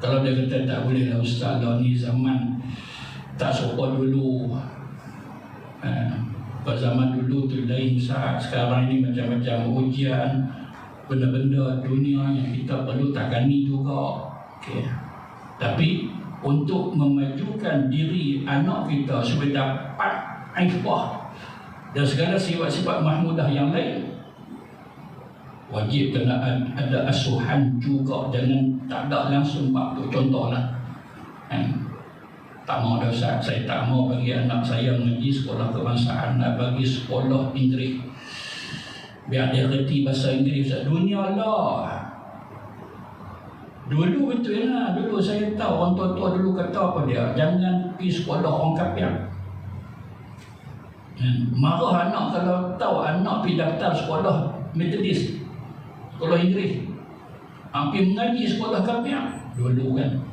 Kalau dia kata tak boleh lah Ustaz lah ni zaman tak sopan dulu. Ha, pada zaman dulu tu lain Ustaz. Sekarang ni macam-macam ujian, benda-benda dunia yang kita perlu takani juga. Okay. Tapi untuk memajukan diri anak kita supaya dapat aifah dan segala sifat-sifat mahmudah yang lain wajib kena ada asuhan juga jangan tak ada langsung waktu contohlah. Kan tak mau dah Ustaz saya tak mau bagi anak saya mengaji sekolah kebangsaan nak bagi sekolah Inggeris. Biar dia reti bahasa Inggeris. Dunia lah. Dulu betul lah. Dulu saya tahu orang tua-tua dulu kata apa dia? Jangan pergi sekolah orang kafir. Hmm. Marah anak kalau tahu anak pergi daftar sekolah Methodist Sekolah Inggeris Hampir mengaji sekolah kafir Dulu kan